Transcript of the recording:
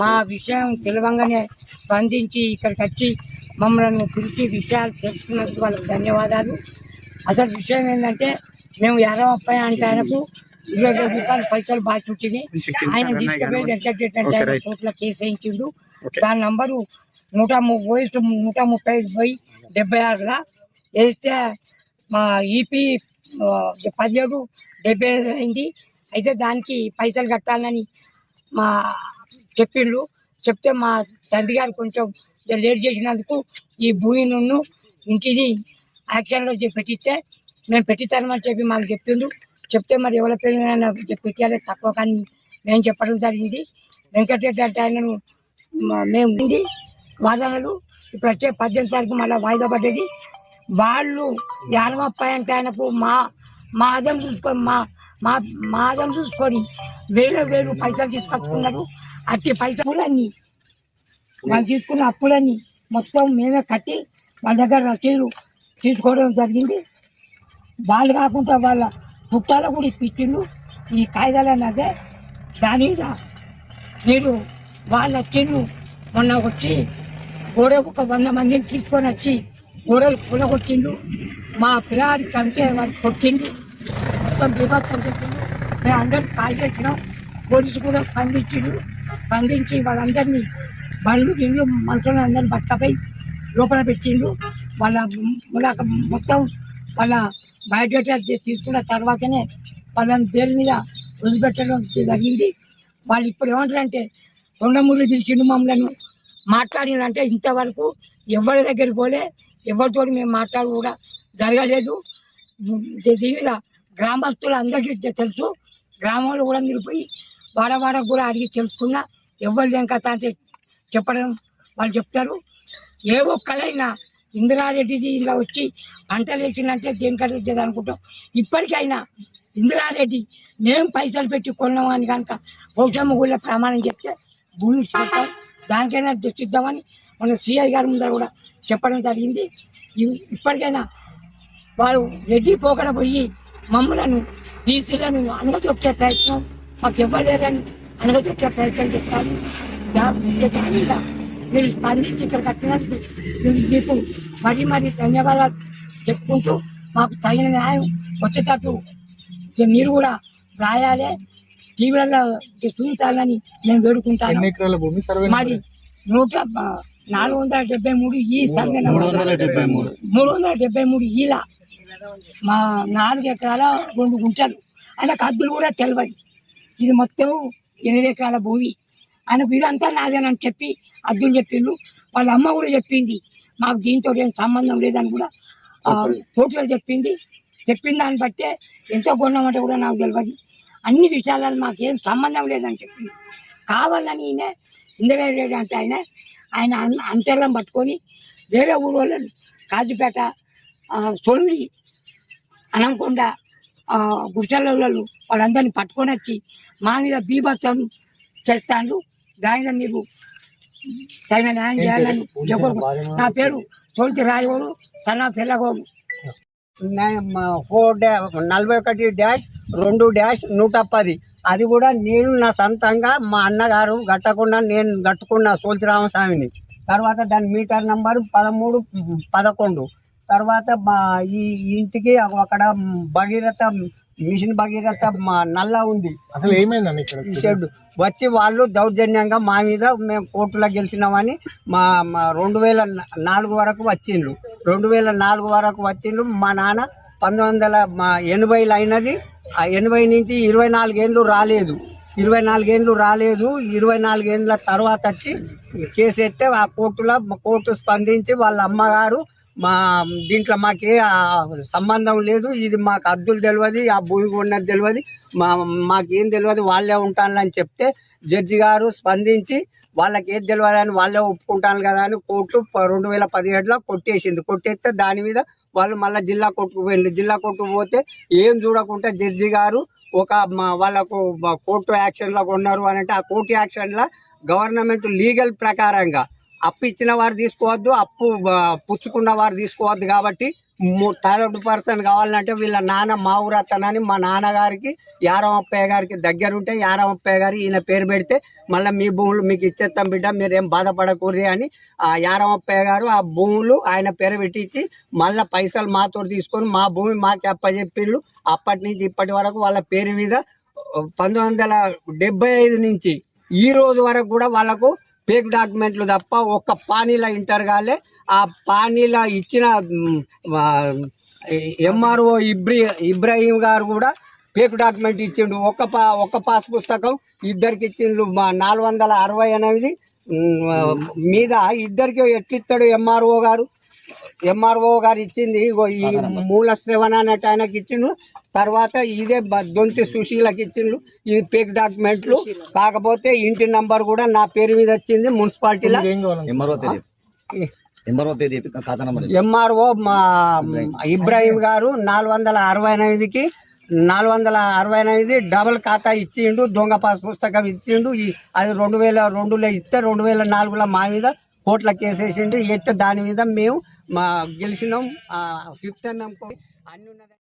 మా విషయం తెలవంగానే స్పందించి ఇక్కడికి వచ్చి మమ్మల్ని పిలిచి విషయాలు తెలుసుకున్నందుకు వాళ్ళకి ధన్యవాదాలు. అసలు విషయం ఏంటంటే మేము ఎర్రవప్ప అంటే ఆయనకు ఇరవై వేల రూపాయలు పైసలు బాగా చుట్టినాయి ఆయన తీసుకుపోయి కోట్ల కేసు వేయించిండు. దాని నంబరు నూట ముప్పై నూట ముప్పై ఐదు పోయి డెబ్బై ఆరులా. వేస్తే మా ఈపీ పదిహేడు డెబ్బై ఐదు అయింది. అయితే దానికి పైసలు కట్టాలని మా చెప్పిండ్రు. చెప్తే మా తండ్రి గారు కొంచెం లేట్ చేసినందుకు ఈ భూమిను ఇంటిని యాక్షన్లో పెట్టిస్తే మేము పెట్టిస్తామని చెప్పి మాకు చెప్పిండ్రు. చెప్తే మరి ఎవరి పేరు పెట్టాలి తక్కువ కానీ మేము చెప్పడం జరిగింది. వెంకటరెడ్డి అంటే ఆయనను మేము ఉంది వాదనలు ఇప్పుడు వచ్చే పద్దెనిమిది తారీఖు మళ్ళీ వాయిదా పడ్డది. వాళ్ళు యానమప్పాయి అంటే ఆయనకు మా మా అదం చూసుకొని మా మా మా ఆదం చూసుకొని వేరే వేలు పైసలు తీసుకొచ్చుకున్నారు. అట్టి పైసలన్నీ వాళ్ళు తీసుకున్న అప్పులన్నీ మొత్తం మేమే కట్టి వాళ్ళ దగ్గర రసీదు తీసుకోవడం జరిగింది. వాళ్ళు కాకుండా వాళ్ళ పుట్టాల కూడా ఇప్పించిండు ఈ కాగితాలన్నీ అదే. దాని మీద మీరు వాళ్ళ చెల్లు మొన్న వచ్చి గోడ ఒక వంద మందిని తీసుకొని వచ్చి గోడలు కూలగొట్టిండు మా పిల్లాడి కంటే వాళ్ళు కొట్టిండు మొత్తం బీభత్సం చెప్పిండు మేము అందరం కాల్ పెట్టినాం పోలీసు కూడా స్పందించిండు స్పందించి వాళ్ళందరినీ బండ్లు గిండ్లు మనుషులను అందరిని పట్టుకపోయి లోపల పెట్టిండు వాళ్ళ మొత్తం వాళ్ళ బయోడేటా తీసుకున్న తర్వాతనే వాళ్ళని పేరు మీద వదిలిపెట్టడం జరిగింది. వాళ్ళు ఇప్పుడు ఏమంటారంటే కొండమూరు పిలిచిండు మమ్మలను. మాట్లాడినంటే ఇంతవరకు ఎవరి దగ్గర పోలే ఎవరితో మేము మాట్లాడు కూడా జరగలేదు. దీని మీద గ్రామస్తులు అందరికీ తెలుసు. గ్రామంలో కూడా మీరు పోయి వాడ కూడా అడిగి తెలుసుకున్నా. ఎవరు ఏం కథ అంటే చెప్పడం వాళ్ళు చెప్తారు. ఏ ఒక్కడైనా ఇందిరారెడ్డిది ఇలా వచ్చి పంటలు వేసిందంటే దేనికంటే వచ్చేది అనుకుంటాం. ఇప్పటికైనా ఇందిరారెడ్డి మేము పైసలు పెట్టి కొన్నామని కనుక పౌషమ్మ గుళ్ళ ప్రమాణం చెప్తే భూమి ఇచ్చేస్తాం దానికైనా దృష్టిద్దామని మన సిఐ గారి ముందర కూడా చెప్పడం జరిగింది. ఇప్పటికైనా వారు రెడ్డి పోకడ పోయి మమ్మలను బీసీలను అనగతొక్కే ప్రయత్నం మాకు ఇవ్వలేదని అనగతొక్కే ప్రయత్నం చేస్తాను. దా- దాని మీద మీరు స్పందించి ఇక్కడ కట్టినందుకు మీకు మరీ మరీ ధన్యవాదాలు చెప్పుకుంటూ మాకు తగిన న్యాయం వచ్చేటట్టు మీరు కూడా రాయాలి టీవీలలో చూపించాలని నేను వేడుకుంటాను. మాది నూట నాలుగు వందల డెబ్బై మూడు ఈ సర్వే మూడు వందల డెబ్బై మూడు ఈల మా నాలుగు ఎకరాల రెండు గుంటలు. ఆయనకు హద్దులు కూడా తెలియదు ఇది మొత్తం ఎనిమిది ఎకరాల భూమి ఆయనకు ఇదంతా నాదేనని చెప్పి హద్దులు చెప్పిండు. వాళ్ళ అమ్మ కూడా చెప్పింది. మాకు దీంతో ఏం సంబంధం లేదని కూడా కోర్టులో చెప్పింది. చెప్పిన దాన్ని బట్టే ఎంత కొన్నామంటే కూడా నాకు తెలియదు అన్ని విషయాలను మాకేం సంబంధం లేదని చెప్పింది కావాలని ఈయన ఇంద్రారెడ్డి అంటే ఆయన ఆయన అంతర్లం పట్టుకొని వేరే ఊరు వాళ్ళని కాజీపేట సోమిడి అనంకొండ గుడిసెల వాళ్ళందరినీ పట్టుకొని వచ్చి మా మీద బీభత్సం చేస్తాను దాని మీద మీరు తగిన న్యాయం చేయాలని. నా పేరు తోలితి రాయగోడు సన్నా పిల్లగోడు ఫోర్ డా నలభై ఒకటి డాష్ రెండు డాష్ నూట పది. అది కూడా నేను నా సొంతంగా మా అన్నగారు కట్టకుండా నేను కట్టుకున్న సోల్తి రామస్వామిని. తర్వాత దాని మీటర్ నంబర్ పదమూడు పదకొండు. తర్వాత మా ఈ ఇంటికి అక్కడ భగీరథ మిషన్ భగీరథ మా నల్ల ఉంది. అసలు ఏమైందండి ఇక్కడ? షెడ్ వచ్చి వాళ్ళు దౌర్జన్యంగా మా మీద మేము కోర్టులో గెలిచినామని మా మా రెండు వేల నాలుగు వరకు వచ్చిండ్రు. రెండు వేల నాలుగు వరకు వచ్చిండ్రు. మా నాన్న పంతొమ్మిది వందల మా ఎనభైలో అయినది. ఆ ఎనభై నుంచి ఇరవై నాలుగేళ్ళు రాలేదు. ఇరవై నాలుగేళ్ళు రాలేదు. ఇరవై నాలుగేళ్ళ తర్వాత వచ్చి కేసు ఎత్తే ఆ కోర్టులో కోర్టు స్పందించి వాళ్ళ అమ్మగారు మా దీంట్లో మాకే సంబంధం లేదు. ఇది మాకు అద్దులు తెలియదు ఆ భూమి ఉన్నది తెలియదు మా మాకేం తెలియదు వాళ్ళే ఉంటానని చెప్తే జడ్జి గారు స్పందించి వాళ్ళకి ఏది తెలియదు అని వాళ్ళే ఒప్పుకుంటాను కదా అని కోర్టు రెండు వేల పదిహేడులో కొట్టేసింది. కొట్టేస్తే దాని మీద వాళ్ళు మళ్ళీ జిల్లా కోర్టుకు పోయింది జిల్లా కోర్టుకు పోతే ఏం చూడకుండా జడ్జి గారు ఒక మా- వాళ్ళకు కోర్టు యాక్షన్లో ఉన్నారు అని అంటే ఆ కోర్టు యాక్షన్లో గవర్నమెంట్ లీగల్ ప్రకారంగా అప్పు ఇచ్చిన వారు తీసుకోవద్దు అప్పు పుచ్చుకున్న వారు తీసుకోవద్దు కాబట్టి థర్డ్ పర్సన్ కావాలంటే వీళ్ళ నాన్న మా ఊరు మా నాన్నగారికి యారమప్పయ్య గారికి దగ్గరుంటే యారమప్పయ్య గారు ఈయన పేరు పెడితే మళ్ళీ మీ భూములు మీకు ఇచ్చేస్తాం బిడ్డ మీరేం బాధపడకూరి అని ఆ యారమప్పయ్య గారు ఆ భూములు ఆయన పేరు పెట్టించి మళ్ళీ పైసలు మాతో తీసుకొని మా భూమి మాకు అప్పచెప్పిళ్ళు అప్పటి నుంచి ఇప్పటి వరకు వాళ్ళ పేరు మీద పంతొమ్మిది వందల డెబ్బై ఐదు నుంచి ఈ రోజు వరకు కూడా వాళ్ళకు ఫేక్ డాక్యుమెంట్లు తప్ప ఒక్క పానీలా ఇంటర్ కాలే. ఆ పానీలా ఇచ్చిన ఎంఆర్ఓ ఇబ్రి ఇబ్రాహీం గారు కూడా ఫేక్ డాక్యుమెంట్ ఇచ్చిండు. ఒక పా ఒక పాస్ పుస్తకం ఇద్దరికి ఇచ్చిండు. మా నాలుగు వందల అరవై ఎనిమిది మీద ఇద్దరికి ఎట్లిస్తాడు ఎంఆర్ఓ గారు? ఎంఆర్ఓ గారు ఇచ్చింది ఇగో ఈ మూల శ్రవణ అన్నట్టు ఆయనకి ఇచ్చిండు. తర్వాత ఇదే బ- దొంతి సుశీలకి ఇచ్చిండు ఇది ఫేక్ డాక్యుమెంట్లు. కాకపోతే ఇంటి నంబర్ కూడా నా పేరు మీద వచ్చింది మున్సిపాలిటీలో. ఎంఆర్ఓ మా ఇబ్రాహీం. గారు నాలుగు వందల అరవై ఎనిమిదికి నాలుగు వందల అరవై ఎనిమిది డబుల్ ఖాతా ఇచ్చిండు దొంగ పాస్ పుస్తకం ఇచ్చిండు. ఈ- అది రెండు వేల రెండులో ఇస్తే రెండు వేల నాలుగులో మా మీద కోట్ల కేసేసిండు ఎత్తే దాని మీద మేము మా గెలిచినాం ఫిఫ్త్ ఎంఎం అన్ని ఉన్నది